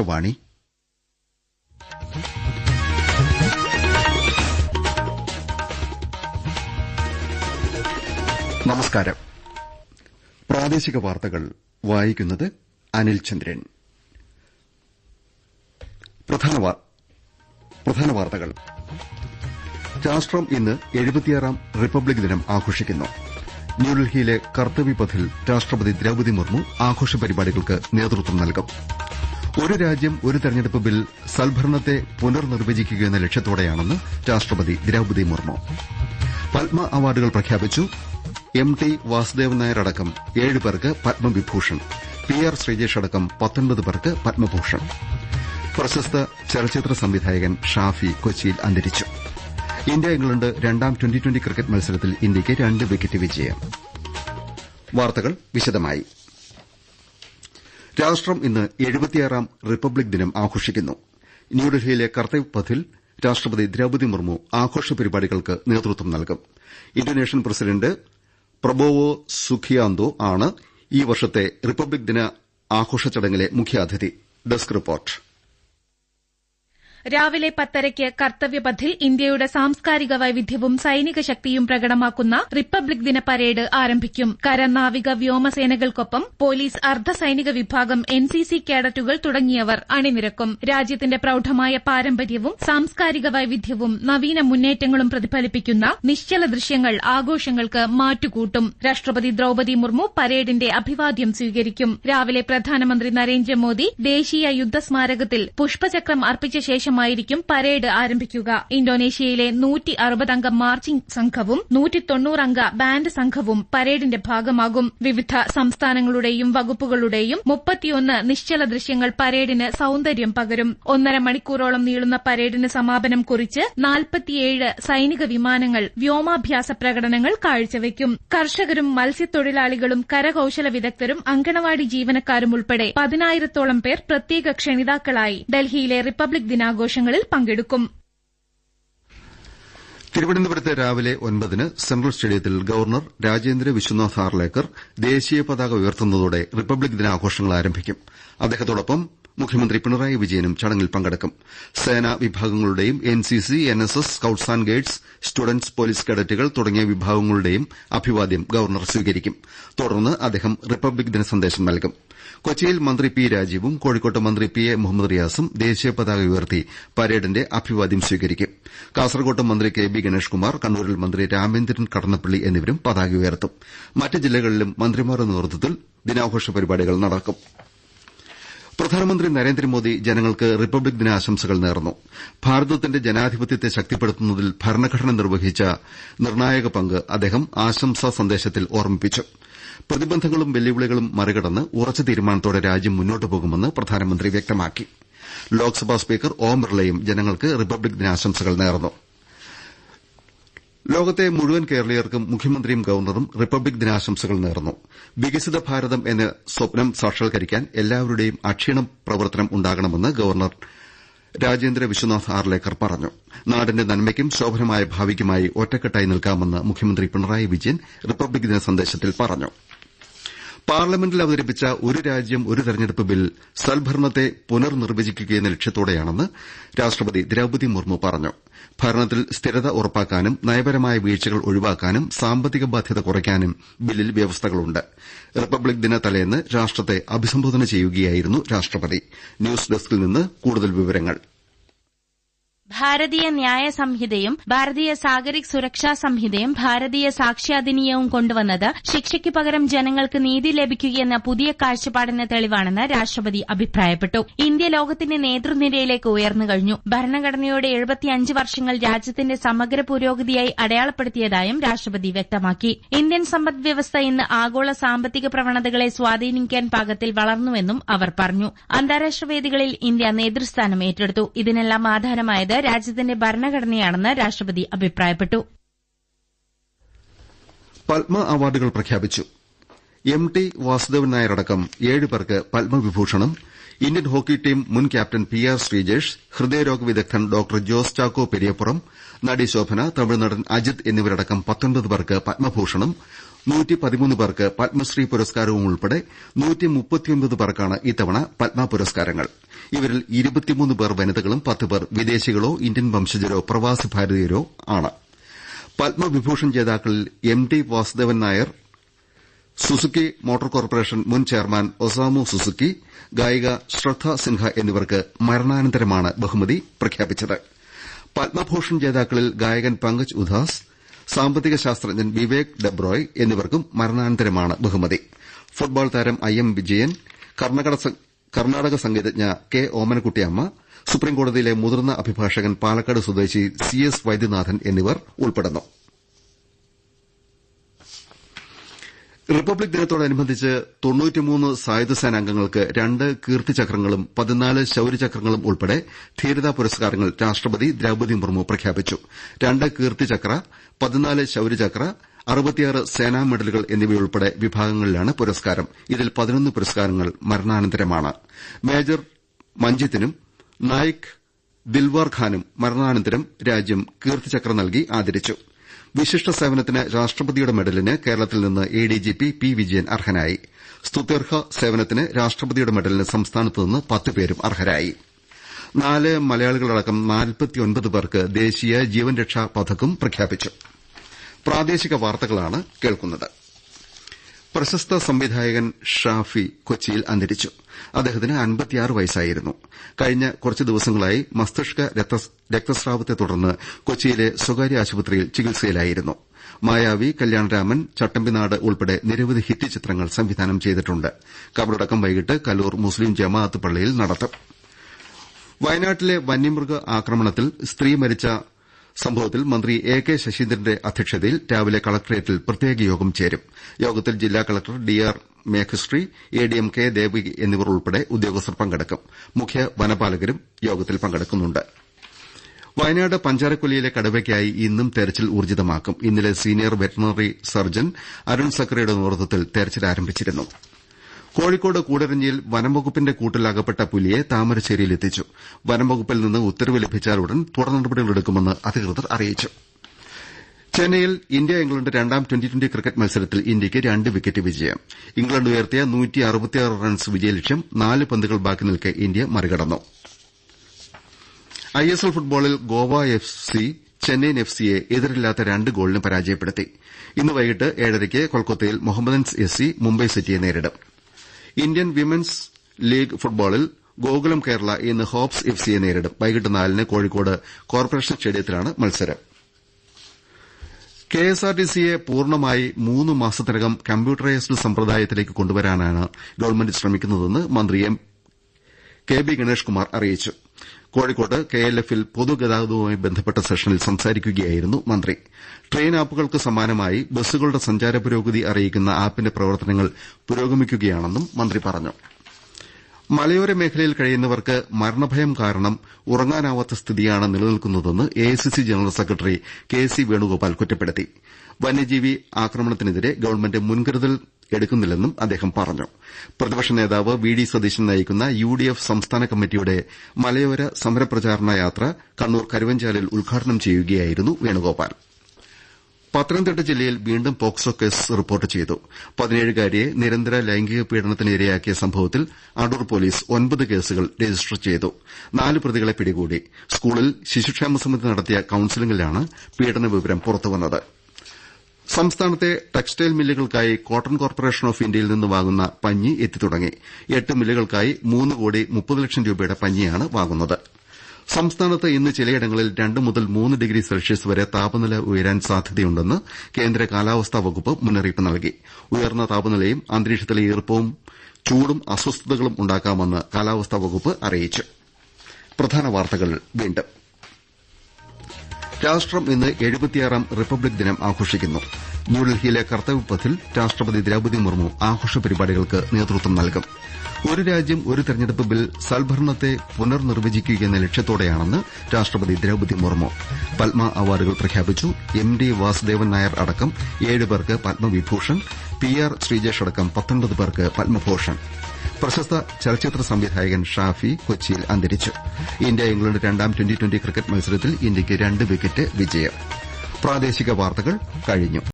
വാണി. നമസ്കാരം. പ്രാദേശിക വാർത്തകൾ വായിക്കുന്നത് അനിൽ ചന്ദ്രൻ. പ്രധാന വാർത്തകൾ. രാഷ്ട്രം ഇന്ന് എഴുപത്തിയാറാം റിപ്പബ്ലിക് ദിനം ആഘോഷിക്കുന്നു. ന്യൂഡൽഹിയിലെ കർത്തവ്യപഥിൽ രാഷ്ട്രപതി ദ്രൌപതി മുർമു ആഘോഷ പരിപാടികൾക്ക് നേതൃത്വം നൽകും. ഒരു രാജ്യം ഒരു തെരഞ്ഞെടുപ്പ് ബിൽ സൽഭരണത്തെ പുനർനിർവചിക്കുകയെന്ന ലക്ഷ്യത്തോടെയാണെന്ന് രാഷ്ട്രപതി ദ്രൌപതി മുർമു. പത്മ അവാർഡുകൾ പ്രഖ്യാപിച്ചു എം ടി വാസുദേവൻ നായർ അടക്കം ഏഴ് പേർക്ക് പത്മവിഭൂഷൺ. പി ആർ ശ്രീജേഷ് അടക്കം പത്തൊൻപത് പേർക്ക് പത്മഭൂഷൺ. പ്രശസ്ത ചലച്ചിത്ര സംവിധായകൻ ഷാഫി കൊച്ചിയിൽ അന്തരിച്ചു. ഇന്ത്യ ഇംഗ്ലണ്ട് രണ്ടാം ട്വന്റി ട്വന്റി ക്രിക്കറ്റ് മത്സരത്തിൽ ഇന്ത്യയ്ക്ക് രണ്ട് വിക്കറ്റ് വിജയം. വാർത്തകൾ വിശദമായി. രാഷ്ട്രം ഇന്ന് എഴുപത്തിയാറാം റിപ്പബ്ലിക് ദിനം ആഘോഷിക്കുന്നു. ന്യൂഡൽഹിയിലെ കർത്തവ് പഥിൽ രാഷ്ട്രപതി ദ്രൌപതി മുർമു ആഘോഷ പരിപാടികൾക്ക് നേതൃത്വം നൽകും. ഇന്തോനേഷ്യൻ പ്രസിഡന്റ് പ്രബോവോ സുഖിയാന്തോ ആണ് ഈ വർഷത്തെ റിപ്പബ്ലിക് ദിന ആഘോഷ ചടങ്ങിലെ മുഖ്യാതിഥി. Desk report. രാവിലെ പത്തരയ്ക്ക് കർത്തവ്യപഥിൽ ഇന്ത്യയുടെ സാംസ്കാരിക വൈവിധ്യവും സൈനിക ശക്തിയും പ്രകടമാക്കുന്ന റിപ്പബ്ലിക് ദിന പരേഡ് ആരംഭിക്കും. കര നാവിക വ്യോമസേനകൾക്കൊപ്പം പോലീസ് അർദ്ധ സൈനിക വിഭാഗം എൻസിസി കേഡറ്റുകൾ തുടങ്ങിയവർ അണിനിരക്കും. രാജ്യത്തിന്റെ പ്രൌഢമായ പാരമ്പര്യവും സാംസ്കാരിക വൈവിധ്യവും നവീന മുന്നേറ്റങ്ങളും പ്രതിഫലിപ്പിക്കുന്ന നിശ്ചല ദൃശ്യങ്ങൾ ആഘോഷങ്ങൾക്ക് മാറ്റുകൂട്ടും. രാഷ്ട്രപതി ദ്രൌപതി മുർമു പരേഡിന്റെ അഭിവാദ്യം സ്വീകരിക്കും. രാവിലെ പ്രധാനമന്ത്രി നരേന്ദ്രമോദി ദേശീയ യുദ്ധസ്മാരകത്തിൽ പുഷ്പചക്രം അർപ്പിച്ച ശേഷമായിരിക്കും പരേഡ് ആരംഭിക്കുക. ഇന്തോനേഷ്യയിലെ നൂറ്റി അറുപതംഗ മാർച്ചിംഗ് സംഘവും നൂറ്റി തൊണ്ണൂറംഗ ബാൻഡ് സംഘവും പരേഡിന്റെ ഭാഗമാകും. വിവിധ സംസ്ഥാനങ്ങളുടെയും വകുപ്പുകളുടെയും മുപ്പത്തിയൊന്ന് നിശ്ചല ദൃശ്യങ്ങൾ പരേഡിന് സൌന്ദര്യം പകരും. ഒന്നര മണിക്കൂറോളം നീളുന്ന പരേഡിന് സമാപനം കുറിച്ച് നാൽപ്പത്തിയേഴ് സൈനിക വിമാനങ്ങൾ വ്യോമാഭ്യാസ പ്രകടനങ്ങൾ കാഴ്ചവെക്കും. കർഷകരും മത്സ്യത്തൊഴിലാളികളും കരകൌശല വിദഗ്ധരും അങ്കണവാടി ജീവനക്കാരും ഉൾപ്പെടെ പതിനായിരത്തോളം പേർ പ്രത്യേക ക്ഷണിതാക്കളായി. ഡൽഹിയിലെ റിപ്പബ്ലിക് ദിനാഘോഷങ്ങളിൽ പങ്കെടുക്കും. തിരുവനന്തപുരത്ത് രാവിലെ ഒൻപതിന് സെൻട്രൽ സ്റ്റേഡിയത്തിൽ ഗവർണർ രാജേന്ദ്ര വിശ്വനാഥ് ആർലേക്കർ ദേശീയ പതാക ഉയർത്തുന്നതോടെ റിപ്പബ്ലിക് ദിനാഘോഷങ്ങൾ ആരംഭിക്കും. അദ്ദേഹത്തോടൊപ്പം മുഖ്യമന്ത്രി പിണറായി വിജയനും ചടങ്ങിൽ പങ്കെടുക്കും. സേനാ വിഭാഗങ്ങളുടെയും NCC NSS scouts and guides students police കേഡറ്റുകൾ തുടങ്ങിയ വിഭാഗങ്ങളുടെയും അഭിവാദ്യം ഗവർണർ സ്വീകരിക്കും. തുടർന്ന് അദ്ദേഹം റിപ്പബ്ലിക് ദിന സന്ദേശം നൽകും. കൊച്ചിയിൽ മന്ത്രി പി രാജീവും കോഴിക്കോട്ട് മന്ത്രി പി എ മുഹമ്മദ് റിയാസും ദേശീയ പതാക ഉയർത്തി പരേഡിന്റെ അഭിവാദ്യം സ്വീകരിക്കും. കാസർകോട്ട് മന്ത്രി കെ ബി ഗണേഷ്കുമാർ കണ്ണൂരിൽ മന്ത്രി രാമേന്ദ്രൻ കടന്നപ്പള്ളി എന്നിവരും പതാക ഉയർത്തും. മറ്റ് ജില്ലകളിലും മന്ത്രിമാരുടെ നേതൃത്വത്തിൽ ദിനാഘോഷ പരിപാടികൾ നടക്കും. പ്രധാനമന്ത്രി നരേന്ദ്രമോദി ജനങ്ങൾക്ക് റിപ്പബ്ലിക് ദിനാശംസകൾ നേർന്നു. ഭാരതത്തിന്റെ ജനാധിപത്യത്തെ ശക്തിപ്പെടുത്തുന്നതിൽ ഭരണഘടന നിർവഹിച്ച നിർണായക പങ്ക് അദ്ദേഹം ആശംസാ സന്ദേശത്തിൽ ഓർമ്മിപ്പിച്ചു. പ്രതിബന്ധങ്ങളും വെല്ലുവിളികളും മറികടന്ന് ഉറച്ച തീരുമാനത്തോടെ രാജ്യം മുന്നോട്ടു പോകുമെന്ന് പ്രധാനമന്ത്രി വ്യക്തമാക്കി. ലോക്സഭാ സ്പീക്കർ ഓം ബിർളയും ജനങ്ങൾക്ക് റിപ്പബ്ലിക് ദിനാശംസകൾ നേർന്നു. ലോകത്തെ മുഴുവൻ കേരളീയർക്കും മുഖ്യമന്ത്രിയും ഗവർണറും റിപ്പബ്ലിക് ദിനാശംസകൾ നേർന്നു. വികസിത ഭാരതം എന്ന സ്വപ്നം സാക്ഷാത്കരിക്കാൻ എല്ലാവരുടെയും അക്ഷീണം പ്രവർത്തനം ഉണ്ടാകണമെന്ന് ഗവർണർ രാജേന്ദ്ര വിശ്വനാഥ് ആർലേക്കർ പറഞ്ഞു. നാടിന്റെ നന്മയ്ക്കും ശോഭനമായ ഭാവിക്കുമായി ഒറ്റക്കെട്ടായി നിൽക്കാമെന്ന് മുഖ്യമന്ത്രി പിണറായി വിജയൻ റിപ്പബ്ലിക് ദിന സന്ദേശത്തിൽ പറഞ്ഞു. പാർലമെന്റിൽ അവതരിപ്പിച്ച ഒരു രാജ്യം ഒരു തെരഞ്ഞെടുപ്പ് ബിൽ സൽഭരണത്തെ പുനർനിർവചിക്കുകയെന്ന ലക്ഷ്യത്തോടെയാണെന്ന് രാഷ്ട്രപതി ദ്രൌപതി മുർമു പറഞ്ഞു. ഭരണത്തിൽ സ്ഥിരത ഉറപ്പാക്കാനും നയപരമായ വീഴ്ചകൾ ഒഴിവാക്കാനും സാമ്പത്തിക ബാധ്യത കുറയ്ക്കാനും ബില്ലിൽ വ്യവസ്ഥകളുണ്ട്. റിപ്പബ്ലിക് ദിന തലേന്ന് രാഷ്ട്രത്തെ അഭിസംബോധന ചെയ്യുകയായിരുന്നു രാഷ്ട്രപതി. ന്യൂസ് ഡെസ്കിൽ നിന്ന് കൂടുതൽ വിവരങ്ങൾ. ഭാരതീയ ന്യായ സംഹിതയും ഭാരതീയ സാഗരിക് സുരക്ഷാ സംഹിതയും ഭാരതീയ സാക്ഷ്യാധിനിയവും കൊണ്ടുവന്നത് ശിക്ഷയ്ക്ക് പകരം ജനങ്ങൾക്ക് നീതി ലഭിക്കുകയെന്ന പുതിയ കാഴ്ചപ്പാടിന് തെളിവാണെന്ന് രാഷ്ട്രപതി അഭിപ്രായപ്പെട്ടു. ഇന്ത്യ ലോകത്തിന്റെ നേതൃനിരയിലേക്ക് ഉയർന്നു കഴിഞ്ഞു. ഭരണഘടനയുടെ എഴുപത്തിയഞ്ച് വർഷങ്ങൾ രാജ്യത്തിന്റെ സമഗ്ര പുരോഗതിയായി അടയാളപ്പെടുത്തിയതായും രാഷ്ട്രപതി വ്യക്തമാക്കി. ഇന്ത്യൻ സമ്പദ് വ്യവസ്ഥ ഇന്ന് ആഗോള സാമ്പത്തിക പ്രവണതകളെ സ്വാധീനിക്കാൻ പാകത്തിൽ വളർന്നുവെന്നും അവർ പറഞ്ഞു. അന്താരാഷ്ട്ര വേദികളിൽ ഇന്ത്യ നേതൃസ്ഥാനം ഏറ്റെടുത്തു. ഇതിനെല്ലാം ആധാരമായത് രാജ്യത്തിന്റെ ഭരണഘടനയാണെന്ന് രാഷ്ട്രപതി അഭിപ്രായപ്പെട്ടു. പത്മ അവാർഡുകൾ പ്രഖ്യാപിച്ചു. എം ടി വാസുദേവൻ നായരടക്കം ഏഴുപേർക്ക് പത്മവിഭൂഷണും. ഇന്ത്യൻ ഹോക്കി ടീം മുൻ ക്യാപ്റ്റൻ പി ആർ ശ്രീജേഷ് ഹൃദയരോഗ വിദഗ്ധൻ ഡോക്ടർ ജോസ് ചാക്കോ പെരിയപ്പുറം നടി ശോഭന തമിഴ്നടൻ അജിത് എന്നിവരടക്കം പേർക്ക് പത്മഭൂഷണും. പേർക്ക് പത്മശ്രീ പുരസ്കാരവും ഉൾപ്പെടെ പേർക്കാണ് ഇത്തവണ പത്മ പുരസ്കാരങ്ങൾ. ഇവരിൽ പേർ വനിതകളും പത്ത് പേർ വിദേശികളോ ഇന്ത്യൻ വംശജരോ പ്രവാസി ഭാരതീയരോ ആണ്. Padma Vibhushan ജേതാക്കളിൽ M T Vasudevan Nair Suzuki motor corporation മുൻ ചെയർമാൻ ഒസാമു സുസുക്കി ഗായിക ശ്രദ്ധ സിൻഹ എന്നിവർക്ക് മരണാനന്തരമാണ് ബഹുമതി പ്രഖ്യാപിച്ചത്. പത്മഭൂഷൺ ജേതാക്കളിൽ ഗായകൻ പങ്കജ് ഉധാസ് സാമ്പത്തിക ശാസ്ത്രജ്ഞൻ വിവേക് ഡെബ്രോയ് എന്നിവർക്കും മരണാനന്തരമാണ് ബഹുമതി. ഫുട്ബോൾ താരം ഐ എം വിജയൻ കർണാടക സംഗീതജ്ഞ കെ ഓമനക്കുട്ടിയമ്മ സുപ്രീംകോടതിയിലെ മുതിർന്ന അഭിഭാഷകൻ പാലക്കാട് സ്വദേശി സി എസ് വൈദ്യനാഥൻ എന്നിവർ ഉൾപ്പെടുന്നു. റിപ്പബ്ലിക് ദിനത്തോടനുബന്ധിച്ച് തൊണ്ണൂറ്റിമൂന്ന് സായുധ സേനാംഗങ്ങൾക്ക് രണ്ട് കീർത്തിചക്രങ്ങളും പതിനാല് ശൌര്യചക്രങ്ങളും ഉൾപ്പെടെ ധീരതാ പുരസ്കാരങ്ങൾ രാഷ്ട്രപതി ദ്രൌപതി മുർമു പ്രഖ്യാപിച്ചു. രണ്ട് കീർത്തിചക്ര പതിനാല് ശൌര്യചക്ര അറുപത്തിയാറ് സേനാ മെഡലുകൾ എന്നിവയുൾപ്പെടെ വിഭാഗങ്ങളിലാണ് പുരസ്കാരം. ഇതിൽ പതിനൊന്ന് പുരസ്കാരങ്ങൾ മരണാനന്തരമാണ്. മേജർ മഞ്ജിത്തിനും നായിക് ദിൽവാർ ഖാനും മരണാനന്തരം രാജ്യം കീർത്തിചക്ര നൽകി ആദരിച്ചു. വിശിഷ്ട സേവനത്തിന് രാഷ്ട്രപതിയുടെ മെഡലിന് കേരളത്തിൽ നിന്ന് A D G P P Vijayan അർഹനായി. സ്തുത്യർഹ സേവനത്തിന് രാഷ്ട്രപതിയുടെ മെഡലിന് സംസ്ഥാനത്ത് നിന്ന് പത്ത് പേരും അർഹരായി. നാല് മലയാളികളടക്കം നാൽപ്പത്തിയൊൻപത് പേർക്ക് ദേശീയ ജീവൻ രക്ഷാ പഥക്കും പ്രഖ്യാപിച്ചു. പ്രശസ്ത സംവിധായകൻ ഷാഫി കൊച്ചിയിൽ അന്തരിച്ചു. അദ്ദേഹത്തിന് അൻപത്തിയാറ് വയസ്സായിരുന്നു. കഴിഞ്ഞ കുറച്ച് ദിവസങ്ങളായി മസ്തിഷ്ക രക്തസ്രാവത്തെ തുടർന്ന് കൊച്ചിയിലെ സ്വകാര്യ ആശുപത്രിയിൽ ചികിത്സയിലായിരുന്നു. മായാവി കല്യാണരാമൻ ചട്ടമ്പിനാട് ഉൾപ്പെടെ നിരവധി ഹിറ്റ് ചിത്രങ്ങൾ സംവിധാനം ചെയ്തിട്ടുണ്ട്. കബറടക്കം വൈകിട്ട് കലൂർ മുസ്ലിം ജമാഅത്ത് പള്ളിയിൽ നടത്തും. വയനാട്ടിലെ വന്യമൃഗ ആക്രമണത്തിൽ സ്ത്രീ മരിച്ച സംഭവത്തിൽ മന്ത്രി എ കെ ശശീന്ദ്രന്റെ അധ്യക്ഷതയിൽ രാവിലെ കളക്ടറേറ്റിൽ പ്രത്യേക യോഗം ചേരും. യോഗത്തിൽ ജില്ലാ collector D R Meghashree A D M K Devi എന്നിവർ ഉൾപ്പെടെ ഉദ്യോഗസ്ഥർ പങ്കെടുക്കും. മുഖ്യ വനപാലകരും യോഗത്തിൽ പങ്കെടുക്കുന്നുണ്ട്. വയനാട് പഞ്ചാരക്കൊല്ലിയിലെ കടുവയ്ക്കായി ഇന്നും തെരച്ചിൽ ഊർജിതമാക്കും ഇന്നലെ സീനിയർ വെറ്ററിനറി സർജൻ അരുൺ സക്രയുടെ നേതൃത്വത്തിൽ തെരച്ചിൽ ആരംഭിച്ചിരുന്നു. കോഴിക്കോട് കൂടരഞ്ഞിയിൽ വനംവകുപ്പിന്റെ കൂട്ടിലകപ്പെട്ട പുലിയെ താമരശ്ശേരിയിൽ എത്തിച്ചു. വനംവകുപ്പിൽ നിന്ന് ഉത്തരവ് ലഭിച്ചാലുടൻ തുടർ നടപടികളെടുക്കുമെന്ന് അധികൃതർ അറിയിച്ചു. ചെന്നൈയിൽ ഇന്ത്യ ഇംഗ്ലണ്ട് രണ്ടാം ട്വന്റി ട്വന്റി ക്രിക്കറ്റ് മത്സരത്തിൽ ഇന്ത്യയ്ക്ക് രണ്ട് വിക്കറ്റ് വിജയം. ഇംഗ്ലണ്ട് ഉയർത്തിയ റൺസ് വിജയലക്ഷ്യം നാല് പന്തുകൾ ബാക്കി നിൽക്കെ ഇന്ത്യ മറികടന്നു. ഐഎസ്എൽ ഫുട്ബോളിൽ Goa F C Chennaiyin F സിയെ എതിരില്ലാത്ത രണ്ട് ഗോളിന് പരാജയപ്പെടുത്തി. ഇന്ന് വൈകിട്ട് ഏഴരയ്ക്ക് കൊൽക്കത്തയിൽ മുഹമ്മദൻസ് എസ് സി മുംബൈ സിറ്റിയെ നേരിടും. ഇന്ത്യൻ വിമൻസ് ലീഗ് ഫുട്ബോളിൽ ഗോകുലം കേരള ഇന്ന് ഹോപ്സ് എഫ് സിയെ നേരിടും. വൈകിട്ട് നാലിന് കോഴിക്കോട് കോർപ്പറേഷൻ സ്റ്റേഡിയത്തിലാണ് മത്സരം. കെഎസ്ആർടിസിയെ പൂർണമായി മൂന്ന് മാസത്തിനകം കമ്പ്യൂട്ടറൈസ്ഡ് സമ്പ്രദായത്തിലേക്ക് കൊണ്ടുവരാനാണ് ഗവൺമെന്റ് ശ്രമിക്കുന്നതെന്ന് മന്ത്രി കെ ബി ഗണേഷ് കുമാർ അറിയിച്ചു. കോഴിക്കോട്ട് കെ എൽ എഫിൽ പൊതുഗതാഗതവുമായി ബന്ധപ്പെട്ട സെഷനിൽ സംസാരിക്കുകയായിരുന്നു മന്ത്രി. ട്രെയിൻ ആപ്പുകൾക്ക് സമാനമായി ബസ്സുകളുടെ സഞ്ചാര പുരോഗതി അറിയിക്കുന്ന ആപ്പിന്റെ പ്രവർത്തനങ്ങൾ പുരോഗമിക്കുകയാണെന്നും മന്ത്രി പറഞ്ഞു. മലയോര മേഖലയിൽ കഴിയുന്നവർക്ക് മരണഭയം കാരണം ഉറങ്ങാനാവാത്ത സ്ഥിതിയാണ് നിലനിൽക്കുന്നതെന്ന് AICC general secretary K C Venugopal കുറ്റപ്പെടുത്തി. വന്യജീവി ആക്രമണത്തിനെതിരെ ഗവൺമെന്റ് മുൻകരുതൽ എടുക്കുന്നില്ലെന്നും അദ്ദേഹം പറഞ്ഞു. പ്രതിപക്ഷ നേതാവ് വി ഡി സതീശൻ നയിക്കുന്ന യു ഡി എഫ് സംസ്ഥാന കമ്മിറ്റിയുടെ മലയോര സമരപ്രചാരണ യാത്ര കണ്ണൂർ കരുവഞ്ചാലിൽ ഉദ്ഘാടനം ചെയ്യുകയായിരുന്നു വേണുഗോപാൽ. പത്തനംതിട്ട ജില്ലയിൽ വീണ്ടും പോക്സോ കേസ് റിപ്പോർട്ട് ചെയ്തു. പതിനേഴുകാരിയെ നിരന്തര ലൈംഗിക പീഡനത്തിന് ഇരയാക്കിയ സംഭവത്തിൽ അടൂർ പോലീസ് ഒൻപത് കേസുകൾ രജിസ്റ്റർ ചെയ്തു. നാല് പ്രതികളെ പിടികൂടി. സ്കൂളിൽ ശിശുക്ഷേമ സമിതി നടത്തിയ കൌൺസിലിംഗിലാണ് പീഡന വിവരം പുറത്തുവന്നത്. സംസ്ഥാനത്തെ ടെക്സ്റ്റൈൽ മില്ലുകൾക്കായി കോട്ടൺ കോർപ്പറേഷൻ ഓഫ് ഇന്ത്യയിൽ നിന്ന് വാങ്ങുന്ന പഞ്ഞി എത്തിത്തുടങ്ങി. എട്ട് മില്ലുകൾക്കായി മൂന്ന് കോടി മുപ്പത് ലക്ഷം രൂപയുടെ പഞ്ഞിയാണ് വാങ്ങുന്നത്. സംസ്ഥാനത്ത് ഇന്ന് ചിലയിടങ്ങളിൽ രണ്ട് മുതൽ മൂന്ന് ഡിഗ്രി സെൽഷ്യസ് വരെ താപനില ഉയരാൻ സാധ്യതയുണ്ടെന്ന് കേന്ദ്ര കാലാവസ്ഥാ വകുപ്പ് മുന്നറിയിപ്പ് നൽകി. ഉയർന്ന താപനിലയും അന്തരീക്ഷത്തിലെ ഈർപ്പവും ചൂടും അസ്വസ്ഥതകളും ഉണ്ടാക്കാമെന്ന് കാലാവസ്ഥാ വകുപ്പ് അറിയിച്ചു. രാഷ്ട്രം ഇന്ന് എഴുപത്തിയാറാം റിപ്പബ്ലിക് ദിനം ആഘോഷിക്കുന്നു. ന്യൂഡൽഹിയിലെ കർത്തവ്യപഥിൽ രാഷ്ട്രപതി ദ്രൌപതി മുർമു ആഘോഷ പരിപാടികൾക്ക് നേതൃത്വം നൽകും. ഒരു രാജ്യം ഒരു തെരഞ്ഞെടുപ്പ് ബിൽ സൽഭരണത്തെ പുനർനിർവചിക്കുകയെന്ന ലക്ഷ്യത്തോടെയാണെന്ന് രാഷ്ട്രപതി ദ്രൌപതി മുർമു പത്മ അവാർഡുകൾ പ്രഖ്യാപിച്ചു. എം ഡി വാസുദേവൻ നായർ അടക്കം ഏഴുപേർക്ക് പത്മവിഭൂഷൺ പി ആർ ശ്രീജേഷ് അടക്കം പത്തൊൻപത് പേർക്ക് പത്മഭൂഷൺ. പ്രശസ്ത ചലച്ചിത്ര സംവിധായകൻ ഷാഫി കൊച്ചിയിൽ അന്തരിച്ചു. ഇന്ത്യ ഇംഗ്ലണ്ട് രണ്ടാം ട്വന്റി ട്വന്റി ക്രിക്കറ്റ് മത്സരത്തിൽ ഇന്ത്യയ്ക്ക് രണ്ട് വിക്കറ്റ് വിജയം.